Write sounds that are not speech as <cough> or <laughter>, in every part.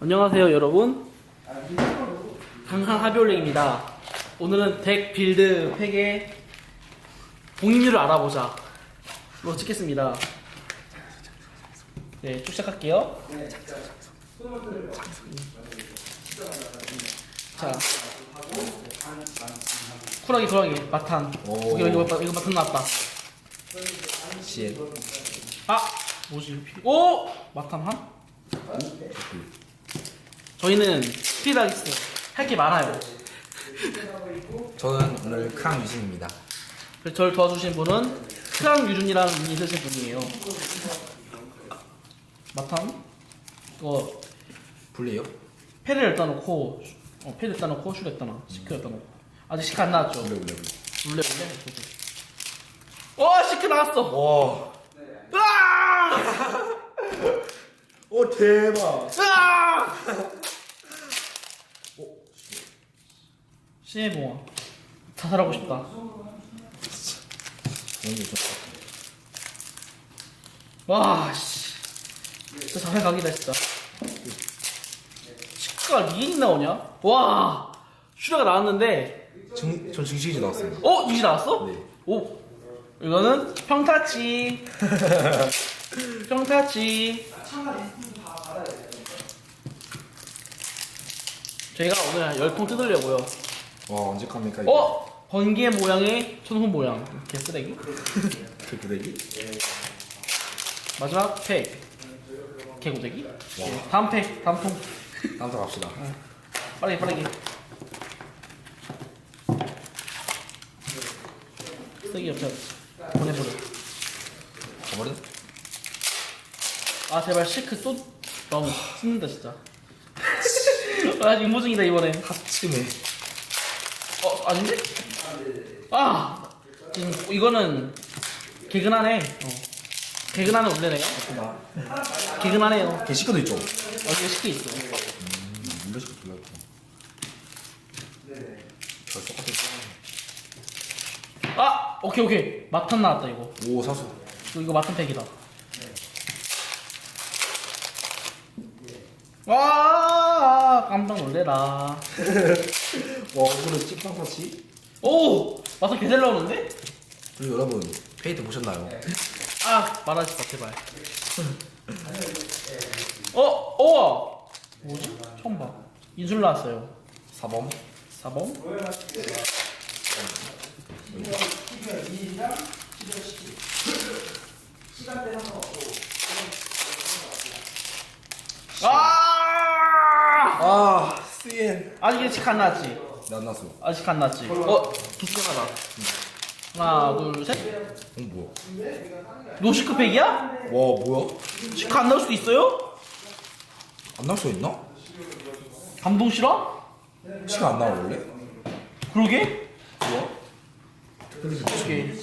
안녕하세요 여러분. 강한 하비올렉입니다. 오늘은 덱 빌드 팩의 공인률을 알아보자. 로 찍겠습니다. 네, 쭉 시작할게요. 자 쿨하게 쿨하게. 마탄. 오. 이거 이거 이거 마탄 나왔다. CN 아 뭐지 이거? 오! 마탄 한? 저희는 스피드하겠어 할게 많아요. 저는 오늘 크랑 유진입니다. 그래서 저를 도와주신 분은 크랑 유준이라는 분이 있으신 분이에요. 마탄 이거 불리요? 패를 일단 놓고 어 패를 일단 놓고 슈를 일단 놔 시크 일단 놓고. 아직 시크 안 나왔죠? 불리 불리 룰레 룰레 오 시크 나왔어. 와. 으아 <laughs> 오 대박 으아 시에모아 자살하고 싶다 너무 좋다 와, 씨. 진짜 자살 각이다, 진짜. 치과가 리인이 나오냐? 와, 슈레가 나왔는데, 증, 전 증식이 나왔어요 어? 이지 나왔어? 네. 오, 이거는 평타치. <laughs> 평타치. 저희가 오늘 열통 뜯으려고요. 와 언제 갑니까 이거? 어? 번개 모양의 손훈 모양. 개쓰레기. 그 구대기? 마지막 팩. 개고데기. 네, 다음 팩, 다음 통. 다음 타 갑시다 빠르게 빠르게 쓰기 옆에 보내버려 가버려? 아 제발 시크 또 너무 씹는다 진짜. 아 임무중이다 이번엔. 하츠네. 어 아닌데? 아 지금 이거는 개근하네. 어. 개근하는 원래네요. 개근하네요. 게시커도 있죠? 어디에 시크 있어. 음 물레시커 돌렸고 저 똑같은 아 오케이 오케이. 마탄 나왔다 이거. 오 사수. 이거, 이거 마탄 팩이다 와 깜짝 놀래라 <laughs> 와 오늘은 찐빵 터치? 오! 마탄 개잘 나오는데? 그리고 여러분 페이트 보셨나요? 아 말하지 마 제발 어? 우와 뭐지? 처음 봐 인술 나왔어요 4범 4번 아! 아 CN 아직 아직 안 나왔지? 나안 났어 아직 안 나왔지? 어? 두수가 나 하나 둘셋 어 뭐야 노 시크팩이야? 와 뭐야? 시크 안 나올 수도 있어요? 안 나올 수 있나? 감동 싫어? 시가 안 나와 원래? 그러게? 뭐야? 오케이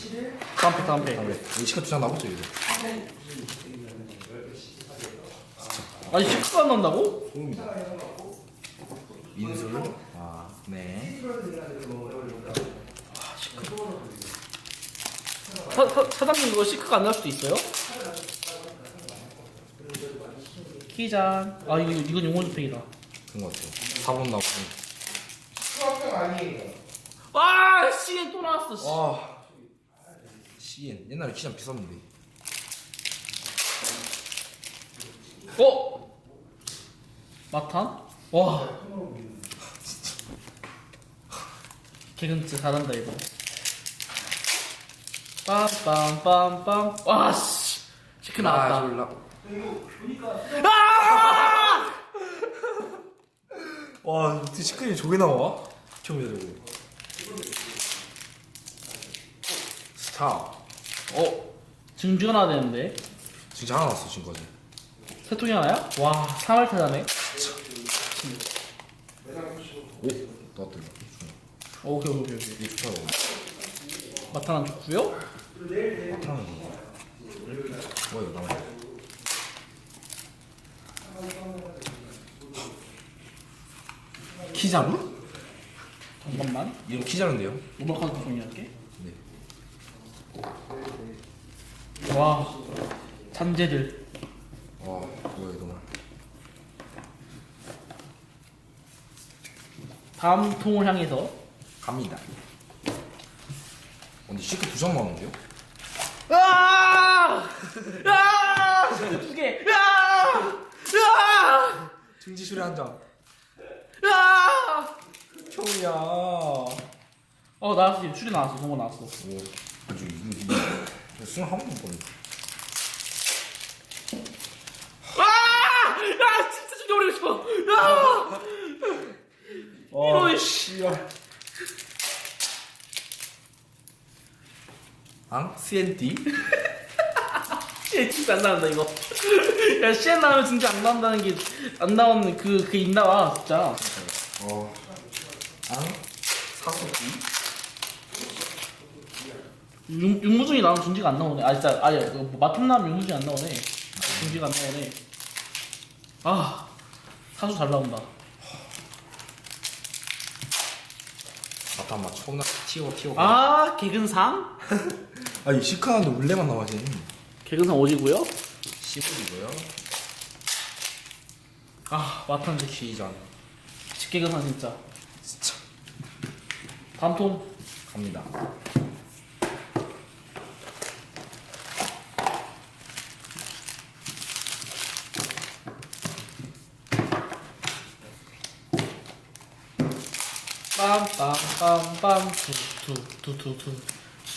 다음 팩 다음 이 시가 두장 나오죠 이거 아니 시크가 안 나온다고? 소름이다 인술 아 네. 사, 사, 사장님 이거 시크가 안 나올 수도 있어요? 키잔. 아 이거 이건 용원 팩이다. 그런 거 같아요. 4번 나오고 와 씨에 또 나왔어 씨. 와. CN 옛날에 키장 비쌌는데. 어? 마탄? 와. 개근트 잘한다 이거. 빰빰빰빰. 와씨. 시크 나왔다. 아, 졸라. 아! 와 어떻게 시크이 저게 나와? 처음 이러고 스타. 어? 증주가 나와야 되는데. 진짜 하나 났어 지금까지. 세 통이 하나야? 와. 3월 타자네 오 나왔다 오케이 오케이 오케이. 이게 좋다고. 마탄 안 좋고요? 하는 거 뭐야 나와 키자루? 잠깐만. 이름 키자루인데요? 오버카드 정리할게. 네. 와 잔재들. 와 뭐야 이거 다음 통을 향해서 갑니다 근데 시크 두점 나오는데요? 아! 아! 두 개. 아! 아! 증지술의 한장 아! 형이야 어 나왔어 출이 나왔어 동거 나왔어. 오 아주 이거 이거 술한 번도 못 보네 아! 아 진짜 죽여버리고 싶어. 아! 이런 씨. 앙? CND? 씨 진짜 안 나온다 이거. <laughs> 야 씨엔 나오면 진짜 안 나온다는 게 안 나오는 그그 있나와 진짜. 어 앙? 사수기? 육, 육무중이 나오면 중지가 안 나오네. 아 진짜 아니 뭐 마탐 나오면 육무중이 안 나오네. 중지가 안 나오네. 아 사수 잘 나온다. 아따 막 처음 나 튀어 튀어 아 개근상? 아이 시크한데 원래만 나와야지 개근상 오지고요. 10불이고요 아 마탐 데 시전 개근상 진짜. 진짜 다음 통. 갑니다 빰빰빰빰 투투투투투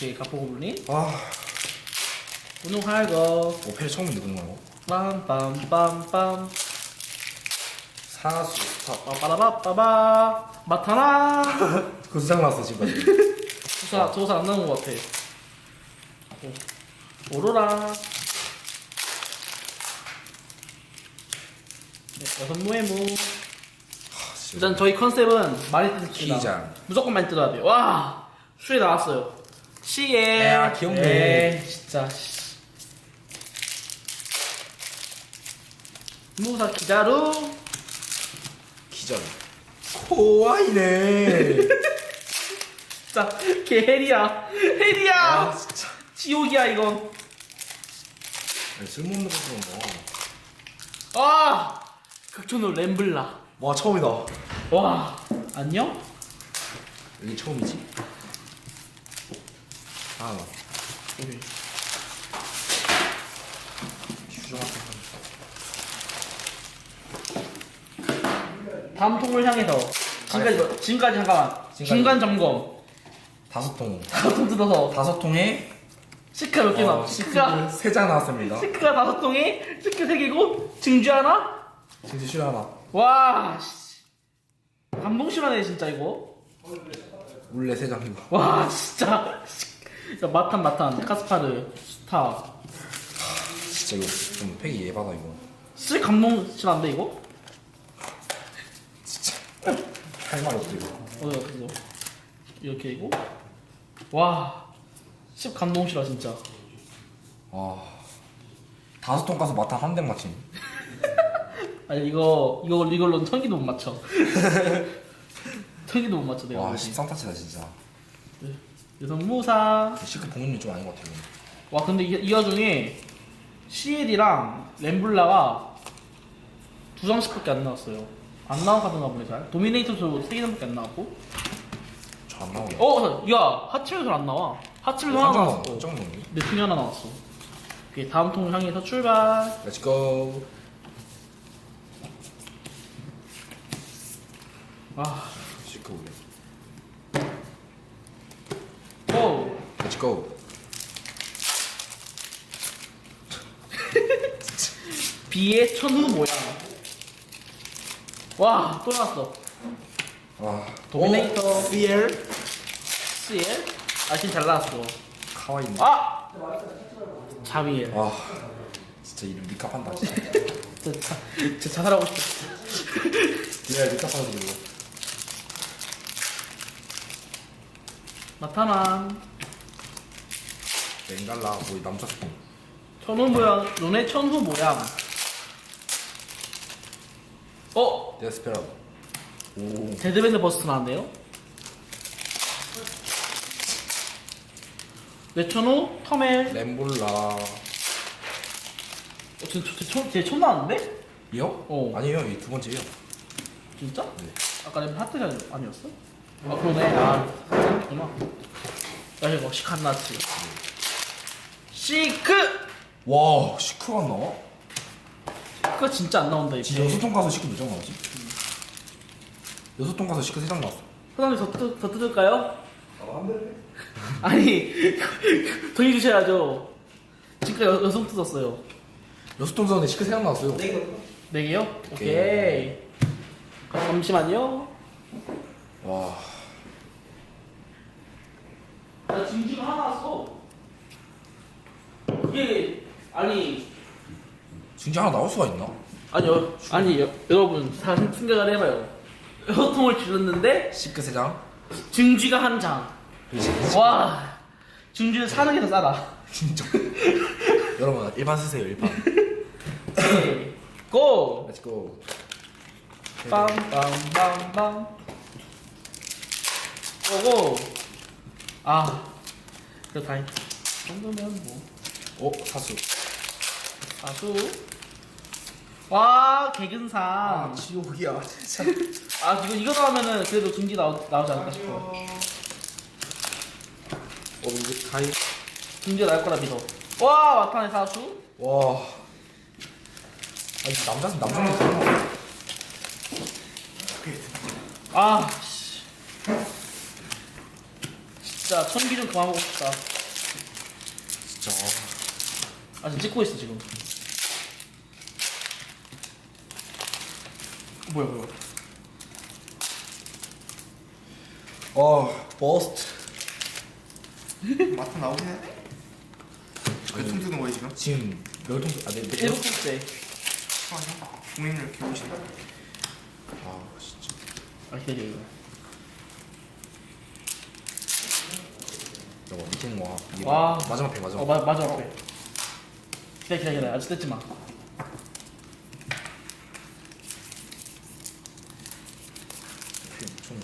예 가포고블린 아 운동할 거 오페 처음인데 그런 거 빰빰빰빰 사수 스탑 빠바라바빠바 마타나 그 수상 나왔어 지금 조사 조사 안 나온 것 같아 오, 오로라 네, 여섯 무의 무 일단 저희 컨셉은 많이 기장. 무조건 많이 뜯어야 돼요. 와 수에 나왔어요. 시에 야, 귀엽네. 에, 진짜. 씨. 무사 기자루. 기절. 코와이네. <laughs> 진짜 걔 헬이야. 헬이야! 아 진짜. 지옥이야 이건. 아니, 쓸모없는 거 쓰는 아 극초노 램블라. 거 와 처음이다. 와 안녕? 이게 처음이지? 아 여기. 휴정한테 다음 통을 향해서 지금까지 지금까지 잠깐만. 지금까지. 중간 점검. 다섯 통. 다섯 통 뜯어서 다섯 통에 시크 몇 개 나와 어, 시크가 세장 나왔습니다. 시크가 다섯 통에 시크 세 개고 증주 하나? 진짜 싫어 하나 와 씨. 감동 심하네 진짜 이거. 원래 세 장이고 와 진짜. 야, 마탄 마탄. 카스파르 스타. 진짜 이거 좀 팩이 예받아 이거. 쓸 감동 심한데 이거? 진짜. 할 말 없어 이거. 어디 어디 이렇게 이거? 와10 감동 싫어 진짜. 아 다섯 통 가서 마탄 한 대 맞힘 아니 이거 이거 이걸로는 천기도 못 맞춰. <laughs> 천기도 못 맞춰 내가 와 보기. 13타치다 진짜. 그래서 무사. 시크 봉인율 좀 아닌 것 같아 이거. 와 근데 이, 이 와중에 CL이랑 램블라가 두 장씩밖에 안 나왔어요. 안 나온 카드가 보네 잘. 도미네이터도 세 개밖에 안 나왔고. 잘 안 나오네. 어, 야 하치멜도 안 나와. 하치멜도 하나 나왔어. 깜짝 놀랐네. 내 중에 하나 나왔어. 오케이 다음 통을 향해서 출발. Let's go 아 시크 올래 오. Let's go. <laughs> 비의 천후 모양. 와 또 나왔어. 와 도미네이터. 오, CL CL 아 진짜 잘 나왔어. 카와이네. 아! 자비엘 와 진짜 이름 니값한다 진짜. <laughs> 진짜 자- 진짜 자살하고 싶어. 내가 니값하는 이거 나타난 벵갈라 거의 남자 스킨 천후 모양 눈의 천후 모양 어 데스페라도 오 데드밴드 버스트 나왔네요 뇌천후 터멜 램볼라 어, 진짜 저- 저- 쟤 처음 나왔는데? 이요? 어. 아니에요 이 두 번째요 진짜? 네. 아까 내 하트가 아니었어? 아 그러네. 아 그렇구나. 야 이거 시칸 나치 시크! 와 시크가 안 나와? 그거 진짜 안 나온다 진짜 이제 여섯 통 가서 시크 몇 장 나왔지? 여섯 통 가서 시크 세 장 나왔어. 사장님 더, 뜯, 더 뜯을까요? <laughs> 아니 돈이 주셔야죠. 지금까지 여- 여섯 뜯었어요. 여섯 통 가서 시크 세 장 나왔어요. 네 개요? 오케이. 잠시만요. 와 나 진주가 하나 왔어 그게 아니. 진짜 하나 나올 수가 있나? 아니요. 아니 여, 여러분 잘 생각을 해봐요. 여섯 통을 줄였는데 시크 세 장? 증쥐가 한 장 와. 증쥐는 사는 게 더 싸다. 진짜. <laughs> 여러분 일반 쓰세요 일반. 오케이 고! 렛츠고 빵빵빵빵 오고 아 그래 다 했지. 이 정도면 뭐. 어? 사수. 아수? 와 개근상 지옥이야 진짜. <laughs> 아 이거 이거 나오면은 그래도 중지 나오, 나오지 않을까 싶어. 어 이제 가이 중지가 나올 거라 믿어. 와 마탄의 사수. 와. 아니 남자 남자는 아 씨. 진짜 천기 좀 그만 먹고 싶다. 진짜. 아 지금 찍고 있어 지금. 뭐야 뭐야 어 버스트. 마트 나오긴 해? 몇 통 드는 거야 지금? 지금 몇 통 아 네 네, 일곱 번째 아니야? 공인을 개보시네 아 진짜. 아 기다려 이거 저거 있는 거 이거 와. 마지막 팩 마지막 어 마, 맞아 앞에 기다려 기다려 기다려. 아직 뜯지 마. 팩 총.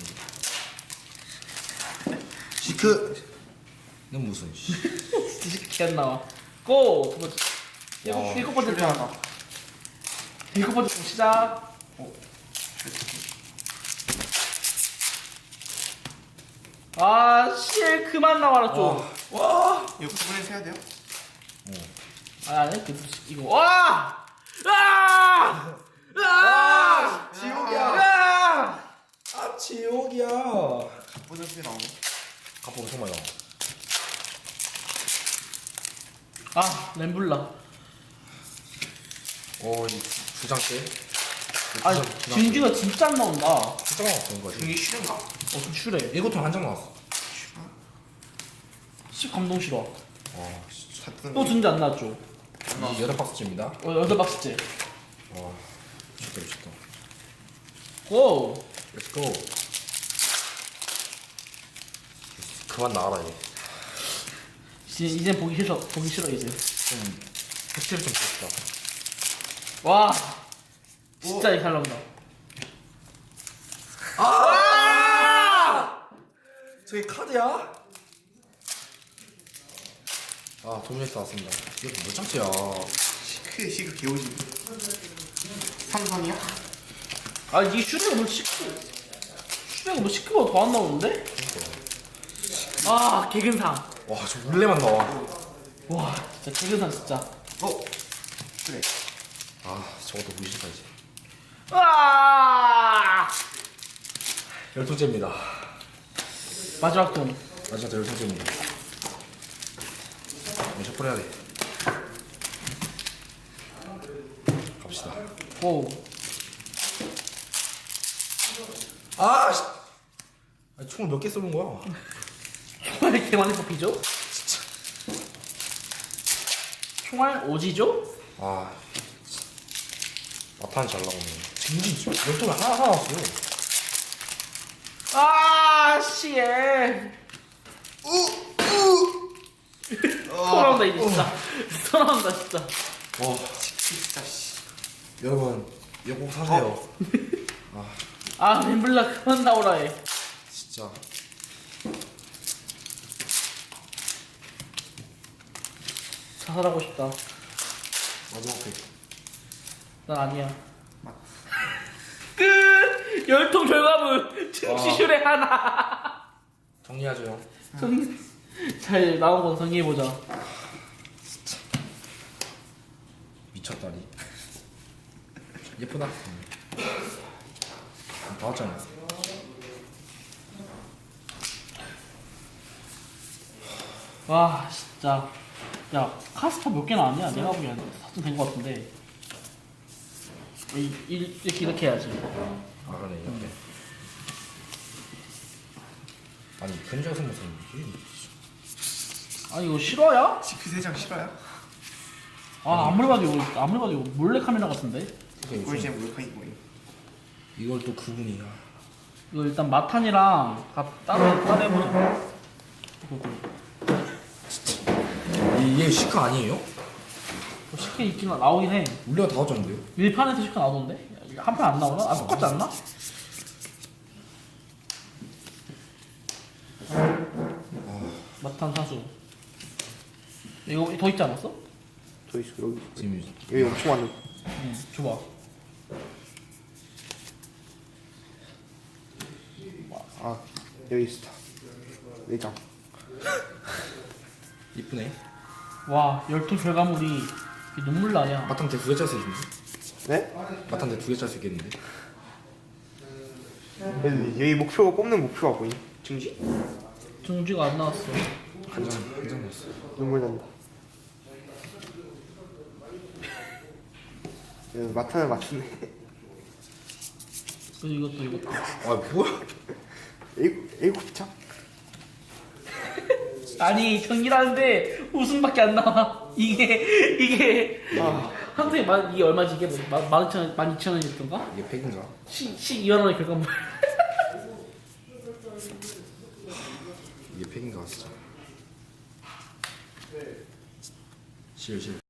시크 는 무슨 씨. <laughs> 기안 나와. 고! 두 번째. 일곱, 와, 일곱 번째 슈리하다. 장 일곱 번째 장 시작 아씨 그만 나와라 좀 와 이거 구분해 세야 돼요? 아, 아니 그 이거 와! 아! 아! 지옥이야. 아! 아 지옥이야 보자 게 나오네 갑보 엄청 많이 나와 아, 램블라. 어이 두장째 아니, 진규가 진짜 안 나온다. 두장 나왔던 거지 중이 싫은가? 어, 좀 슈래. 일곱 통한 장 나왔어 씨, 감동 싫어. 와 진짜 다 뜨는 또 진짜 안 나왔죠? 이 여덟 박스째입니다 어, 여덟 박스째. 와 미쳤다 미쳤다 고! 렛츠고 그만 나와라 얘 이제, 이제 보기 싫어, 보기 싫어, 이제. 좀 팩트를 좀 보고 싶다 와! 진짜 이잘 나온다. 저게 카드야? 아 도미네이트 나왔습니다 이거 몇 장째야 시크에 시크 개오지 삼성이야? 아, 이 슈레가 뭐 시크. 슈레가 뭐 시크가 더안 나오는데? 아, 개근상. 와저 몰래만 나와 와, 진짜 개근상, 진짜. 어? 그래 아 저것도 보기 싫다 이제 아! 열통째입니다 마지막 돈. 마지막 열통째입니다 이제 셔플 해야 돼 갑시다 고. 아 씨. 아니, 총을 몇개 쏘는 거야 총알 이렇게 많이 뽑히죠? 총알 오지죠? 아 마탄 잘 나오네 진진 몇 통을 하나 하나 나왔어요 아, 씨. 또 나온다, 이제 진짜. 또 나온다, 진짜. 와 진짜 씨 여러분 이거 꼭 사세요 아, 램블라 그만 나오라 해. 진짜 자살하고 싶다. 마지막 팩. 난 아니야. 열통 결과물 증시슈레 하나. 정리하죠. 정... 잘 나온 거 정리해보자. 미쳤다리. 예쁘다. 다 왔잖아. 와 진짜 야 카스터 몇 개나 아니야? 내가 보기엔 사좀 된거 같은데 이, 이, 이렇게 이렇게 해야지 아 그러네 이렇게. 아니 근처에서 무슨 아니 이거 실화야? CP 3장 싫어요? 아 아무리 봐도 이거 아무리 봐도 이거 몰래 카메라 같은데 이게 지금 몰카인 거예요 이걸 또 그분이야. 이거 일단 마탄이랑 다 따로 따로 해보자 이거 이게 시카 아니에요? 뭐 쉽게 있긴 하- 나오긴 해 우리가 다 왔잖아요. 1판에서 쉽게 나오던데? 한 판 안 나오나? 아 똑같지 않나? 마탄 사수 이거 더 있지 않았어? 저 있어 여기 지금 여기 엄청 많은 응 줘봐 아 여기 있어 내장 이쁘네. 와 열통 결과물이 이게 눈물 나냐 마탄테 두개 짤수 있는데? 네? 마탄테 두개 짤수 있겠는데? 여기 목표가 뽑는 목표가 보이 증시? 중지가 안 나왔어 한장 한장 났어. 눈물 난다 마탄을 맞추네 그리고 이것도 이것도 아 뭐야? 장 아니 경기라는데 웃음밖에 안 나와 이게 이게 아. 한 통에 만 이게 얼마지 이게 뭐, 만만 이천 원- 만 이천 원이었던가 이게 팩인가? 시 이만 원의 결과물 이게 팩인가 진짜. 실 실.